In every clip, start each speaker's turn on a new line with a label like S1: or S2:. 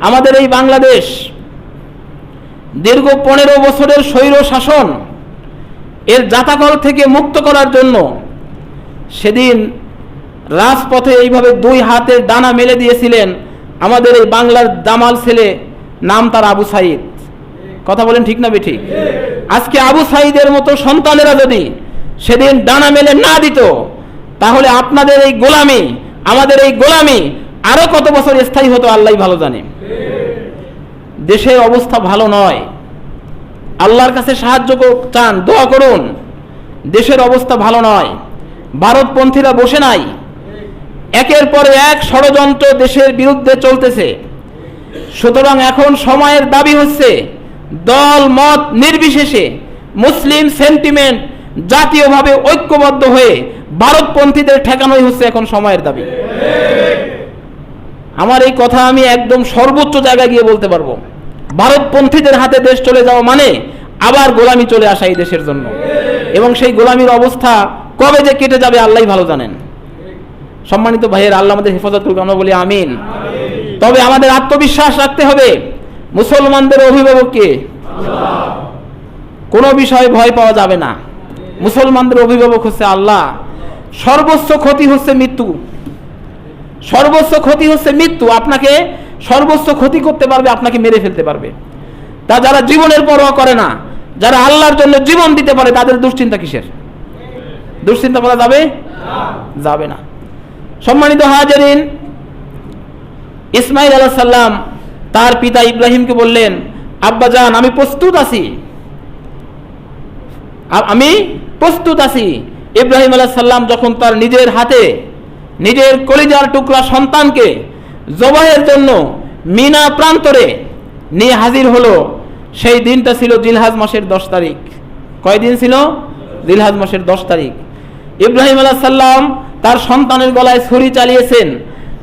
S1: আমাদের এই বাংলাদেশ দীর্ঘ পনেরো বছরের স্বৈর শাসন এর জাতাকল থেকে মুক্ত করার জন্য সেদিন রাজপথে এইভাবে দুই হাতের ডানা মেলে দিয়েছিলেন আমাদের এই বাংলার দামাল ছেলে, নাম তার আবু সাইদ। কথা বলেন ঠিক না বেঠিক? আজকে আবু সাইদের মতো সন্তানেরা যদি সেদিন ডানা মেলে না দিত, তাহলে আপনাদের এই গোলামি, আমাদের এই গোলামি আরও কত বছর স্থায়ী হতো আল্লাহ ভালো জানে। দেশের অবস্থা ভালো নয়। আল্লাহর কাছে সাহায্য চান দোয়া করুন। দেশের অবস্থা ভালো নয়। ভারতপন্থীরা বসে নাই। একের পর এক ষড়যন্ত্র দেশের বিরুদ্ধে চলতেছে। সুতরাং এখন সময়ের দাবি হচ্ছে দল মত নির্বিশেষে মুসলিম সেন্টিমেন্ট জাতীয়ভাবে ঐক্যবদ্ধ হয়ে ভারতপন্থীদের ঠেকানোই হচ্ছে এখন সময়ের দাবি। আমার এই কথা আমি একদম সর্বোচ্চ জায়গায় গিয়ে বলতে পারব। ভারতপন্থীদের হাতে দেশ চলে যাওয়া মানে আবার গোলামি চলে আসা এই দেশের জন্য। এবং সেই গোলামির অবস্থা কবে যে কেটে যাবে আল্লাহ ভালো জানেন। সম্মানিত ভাইয়ের, আল্লাহ আমাদের হেফাজত করুক, আমরা বলি আমিন। তবে আমাদের আত্মবিশ্বাস রাখতে হবে মুসলমানদের অভিভাবককে। কোনো বিষয়ে ভয় পাওয়া যাবে না। মুসলমানদের অভিভাবক হচ্ছে আল্লাহ। সর্বোচ্চ ক্ষতি হচ্ছে মৃত্যু। সর্বোচ্চ ক্ষতি হচ্ছে মৃত্যু। আপনাকে সর্বোচ্চ ক্ষতি করতে পারবে, আপনাকে মেরে ফেলতে পারবে। তা যারা জীবনের পরোয়া করে না, যারা আল্লাহর জন্য জীবন দিতে পারে, তাদের দুশ্চিন্তা কিসের? দুশ্চিন্তা করা যাবে? যাবে না। সম্মানিত হাজারিন, ইসমাইল আলাহ সাল্লাম তার পিতা ইব্রাহিমকে বললেন, আব্বা যান আমি প্রস্তুত আছি। আমি প্রস্তুত আছি। ইব্রাহিম আলাহ সাল্লাম যখন তার নিজের হাতে, নিজের কলিজার টুকরা সন্তানকে জবাহের জন্য মিনা প্রান্তরে নিয়ে হাজির হলো। সেই দিনটা ছিল জিলহাজ মাসের দশ তারিখ। কয় দিন ছিল? জিলহাজ মাসের দশ তারিখ। ইব্রাহিম আলাহ সাল্লাম তার সন্তানের গলায় ছুরি চালিয়েছেন।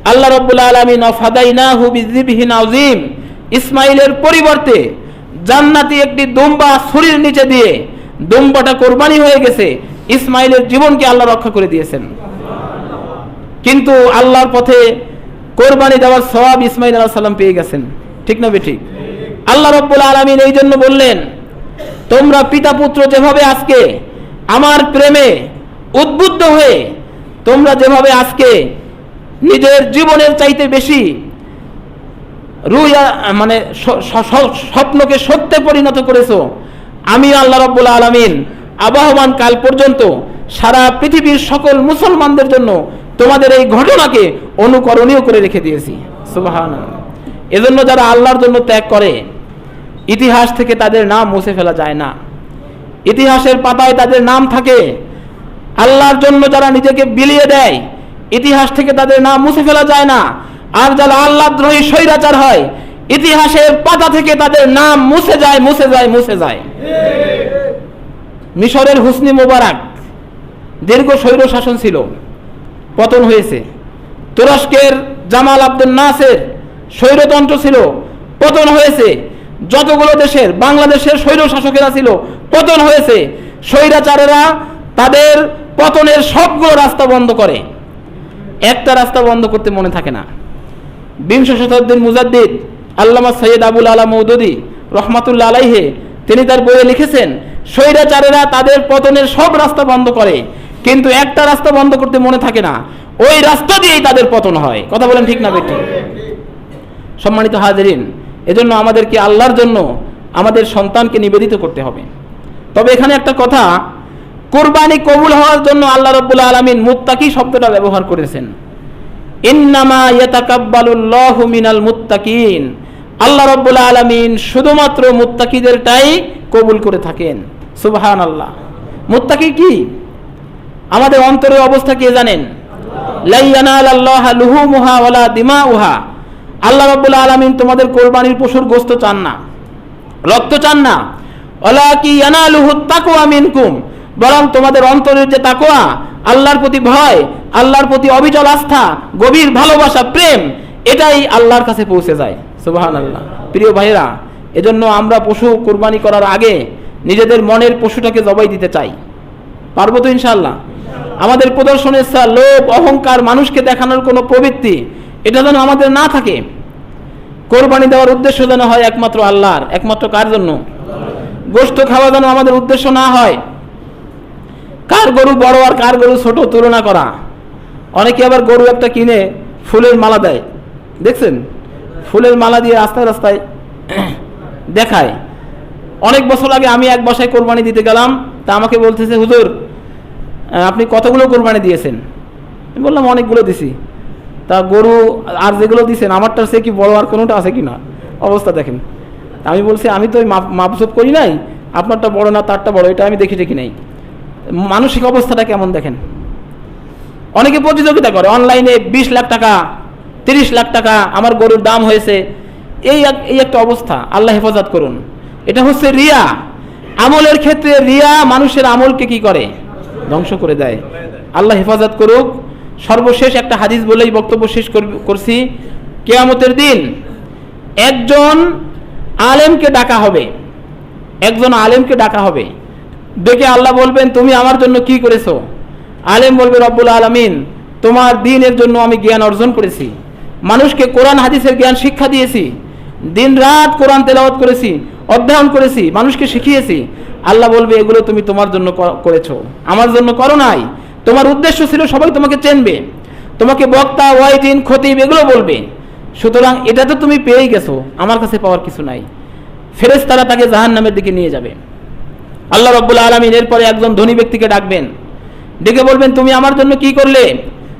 S1: আল্লাহ রব্বুল আলমিন ফাদাইনা হুবিজিবহিন আজিম ইসমাইলের পরিবর্তে জান্নাতি একটি দুম্বা ছুরির নিচে দিয়ে দুম্বাটা কোরবানি হয়ে গেছে। ইসমাইলের জীবনকে আল্লাহ রক্ষা করে দিয়েছেন। কিন্তু আল্লাহর পথে কোরবানি দেওয়ার সওয়াব ইসমাইল আলাহ সাল্লাম পেয়ে গেছেন। ঠিক না বেঠিক? আল্লাহ রব্বুল আলমিন এই জন্য বললেন, তোমরা পিতা পুত্র যেভাবে আজকে আমার প্রেমে উদ্বুদ্ধ হয়ে, তোমরা যেভাবে আজকে নিজের জীবনের চাইতে বেশি রুইয়া মানে স্বপ্নকে সত্যে পরিণত করেছ, আমি আল্লাহ রব্বুল আলমিন আবহমান কাল পর্যন্ত সারা পৃথিবীর সকল মুসলমানদের জন্য তোমাদের এই ঘটনাকে অনুকরণীয় করে রেখে দিয়েছি। এজন্য যারা আল্লাহর জন্য ত্যাগ করে, ইতিহাস থেকে তাদের নাম মুছে ফেলা যায় না। ইতিহাসের পাতায় তাদের নাম থাকে। আল্লাহর জন্য যারা নিজেকে বিলিয়ে দেয়, ইতিহাস থেকে তাদের নাম মুছে ফেলা যায় না। আর যারা আল্লাহদ্রোহী স্বৈরাচার হয়, ইতিহাসের পাতা থেকে তাদের নাম মুছে যায় মুছে যায় মুছে যায়। মিশরের হুসনি মোবারক দীর্ঘ স্বৈর শাসন ছিল। পতন হয়েছে। তুরস্কের জামাল আব্দুল নাসের স্বৈরতন্ত্র ছিল, পতন হয়েছে। যতগুলো দেশের, বাংলাদেশের স্বৈর শাসকেরা ছিল, পতন হয়েছে। স্বৈরাচারেরা তাদের পতনের সবগুলো রাস্তা বন্ধ করে। একটা রাস্তা বন্ধ করতে মনে থাকে না। বিংশ শতাব্দীর মুজাদ্দিদ আল্লামা সৈয়দ আবুল আলা মৌদুদি রহমাতুল্লা আলাইহে, তিনি তার বইয়ে লিখেছেন, স্বৈরাচারেরা তাদের পতনের সব রাস্তা বন্ধ করে। কিন্তু একটা রাস্তা বন্ধ করতে মনে থাকে না। ওই রাস্তা দিয়েই তাদের পতন হয়। কথা বলেন ঠিক না বেটি? সম্মানিত হাজারিন, এজন্য আমাদেরকে আল্লাহর জন্য আমাদের সন্তানকে নিবেদিত করতে হবে। তবে এখানে একটা কথা, কোরবানি কবুল হওয়ার জন্য আল্লাহ রব্বুল আলমিন মুত্তাকি শব্দটা ব্যবহার করেছেন। ইন্নামা ইয়াতাকাব্বালুল্লাহু মিনাল মুত্তাকিন। আল্লাহ রব্বুল আলামিন শুধুমাত্র মুত্তাকিদেরটাই কবুল করে থাকেন। সুবহান আল্লাহ মুত্তাকি কি? আমাদের অন্তরের অবস্থা কে জানেন? লুহুমুহা ওয়ালা আল্লাহ রব্বুল আলামিন তোমাদের কোরবানির পশুর গোস্ত চান না, রক্ত চান না। ওলা কি ইয়ানালুহু বরং তোমাদের অন্তরের যে তাকওয়া, আল্লাহর প্রতি ভয়, আল্লাহর প্রতি অবিচল আস্থা, গভীর ভালোবাসা, প্রেম, এটাই আল্লাহর কাছে পৌঁছে যায়। সুবহান আল্লাহ প্রিয় ভাইরা এজন্য আমরা পশু কোরবানি করার আগে নিজেদের মনের পশুটাকে জবাই দিতে চাই। পারব তো ইনশাল্লাহ আমাদের প্রদর্শনের ইচ্ছা, লোভ অহংকার মানুষকে দেখানোর কোনো প্রবৃত্তি এটা যেন আমাদের না থাকে। কোরবানি দেওয়ার উদ্দেশ্য যেন হয় একমাত্র আল্লাহর। একমাত্র কার জন্য? গোস্ত খাওয়া যেন আমাদের উদ্দেশ্য না হয়। কার গরু বড় আর কার গরু ছোট তুলনা করা। অনেকে আবার গরু একটা কিনে ফুলের মালা দেয়। দেখছেন? ফুলের মালা দিয়ে রাস্তায় রাস্তায় দেখায়। অনেক বছর আগে আমি এক বাসায় কোরবানি দিতে গেলাম তা আমাকে বলতেছে হুজুর আপনি কতগুলো কোরবানি দিয়েছেন? আমি বললাম, অনেকগুলো দিছি। তা গরু আর যেগুলো দিয়েছেন আমারটার সে কি বড় আর কোনোটা আছে কি না অবস্থা দেখেন। আমি বলছি, আমি তো মাপ মাপজোপ করি নাই, আপনারটা বড় না তারটা বড়, এটা আমি দেখি দেখি নাই। মানসিক অবস্থাটা কেমন দেখেন? অনেকে প্রতিযোগিতা করে, অনলাইনে বিশ লাখ টাকা, তিরিশ লাখ টাকা, আমার গরুর দাম হয়েছে। এই এই একটা অবস্থা, আল্লাহ হেফাজত করুন। এটা হচ্ছে রিয়া। আমলের ক্ষেত্রে রিয়া মানুষের আমলকে কি করে? ধ্বংস করে দেয়। আল্লাহ হেফাজত করুক। সর্বশেষ একটা হাদিস বলেই বক্তব্য শেষ করছি। কেয়ামতের দিন একজন আলেমকে ডাকা হবে। একজন আলেমকে ডাকা হবে। ডেকে আল্লাহ বলবেন, তুমি আমার জন্য কি করেছ? আলেম বলবে, রব্বুল আলমিন, তোমার দিনের জন্য আমি জ্ঞান অর্জন করেছি। মানুষকে কোরআন, হাদিসের জ্ঞান শিক্ষা দিয়েছি। দিন রাত কোরআন তেলাওয়াত করেছি, অধ্যয়ন করেছি, মানুষকে শিখিয়েছি। আল্লাহ বলবে, এগুলো তুমি তোমার জন্য করেছ। আমার জন্য করো নাই। তোমার উদ্দেশ্য ছিল সবাই তোমাকে চেনবে। তোমাকে বক্তা ওয়াইদিন খতিব এগুলো বলবে। সুতরাং এটা তো তুমি পেয়েই গেছো। আমার কাছে পাওয়ার কিছু নাই। ফেরেশতারা তাকে জাহান নামের দিকে নিয়ে যাবে। আল্লাহ রব্বুল আলমিন এরপরে একজন ধনী ব্যক্তিকে ডাকবেন। ডেকে বলবেন, তুমি আমার জন্য কি করলে?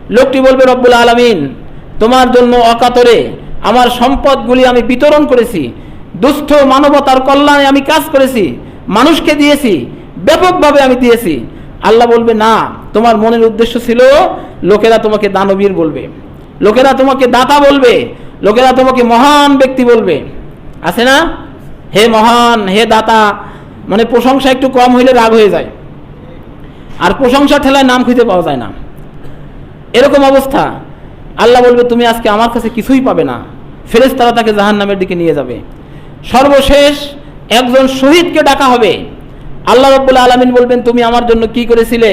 S1: লোকটি বলবে, রব্বুল আলমিন, তোমার জন্য অকাতরে আমার সম্পদগুলি আমি বিতরণ করেছি। দুস্থ মানবতার কল্যাণে আমি কাজ করেছি। মানুষকে দিয়েছি। ব্যাপকভাবে আমি দিয়েছি। আল্লাহ বলবে, না, তোমার মনের উদ্দেশ্য ছিল লোকেরা তোমাকে দানবীর বলবে। লোকেরা তোমাকে দাতা বলবে। লোকেরা তোমাকে মহান ব্যক্তি বলবে। আছে না? হে মহান, হে দাতা মানে প্রশংসা একটু কম হইলে রাগ হয়ে যায়। আর প্রশংসা ঠেলায় নাম খুঁজে পাওয়া যায় না। এরকম অবস্থা। আল্লাহ বলবে, তুমি আজকে আমার কাছে কিছুই পাবে না। ফেরেস তারা তাকে জাহান নামের দিকে নিয়ে যাবে। সর্বশেষ একজন শহীদকে ডাকা হবে। আল্লাহ রব্বুল আলমিন বলবেন, তুমি আমার জন্য কি করেছিলে?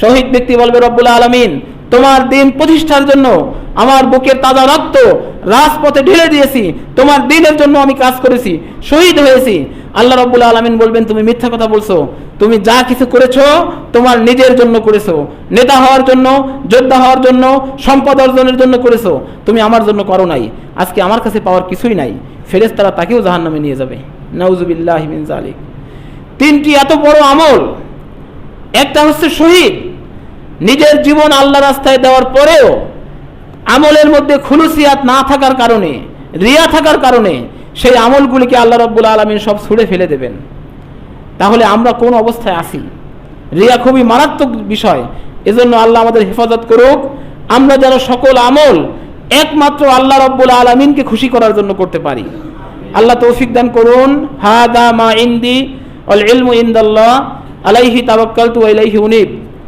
S1: শহীদ ব্যক্তি বলবে, রব্বুল আলমিন তোমার দিন প্রতিষ্ঠার জন্য আমার বুকের তাজা রক্ত রাজপথে ঢেলে দিয়েছি। তোমার দিনের জন্য আমি কাজ করেছি, শহীদ হয়েছি। আল্লাহ রব্বুল আলমিন বলবেন, তুমি মিথ্যা কথা বলছো। তুমি যা কিছু করেছ, তোমার নিজের জন্য করেছ। নেতা হওয়ার জন্য, যোদ্ধা হওয়ার জন্য, সম্পদ অর্জনের জন্য করেছ। তুমি আমার জন্য করো নাই। আজকে আমার কাছে পাওয়ার কিছুই নাই। ফেরেশতারা তাকেও জাহান্নামে নিয়ে যাবে। নাউজুবিল্লাহ তিনটি এত বড় আমল। একটা হচ্ছে শহীদ। নিজের জীবন আল্লাহ রাস্তায় দেওয়ার পরেও আমলের মধ্যে খুলুসিয়াত না থাকার কারণে, রিয়া থাকার কারণে সেই আমলগুলিকে আল্লাহ রব্বুল আলমিন সব ছুঁড়ে ফেলে দেবেন। তাহলে আমরা কোন অবস্থায় আছি? রিয়া খুবই মারাত্মক বিষয়। এজন্য আল্লাহ আমাদের হেফাজত করুক। আমরা যেন সকল আমল একমাত্র আল্লাহ রব্বুল আলমিনকে খুশি করার জন্য করতে পারি। আল্লাহ তৌফিক দান করুন। হাদা মা ইন্দি অল ইলমু ইন্দাল্লাহ। আলাইহি তাবাক্কালতু ওয়া ইলাইহি উনিব।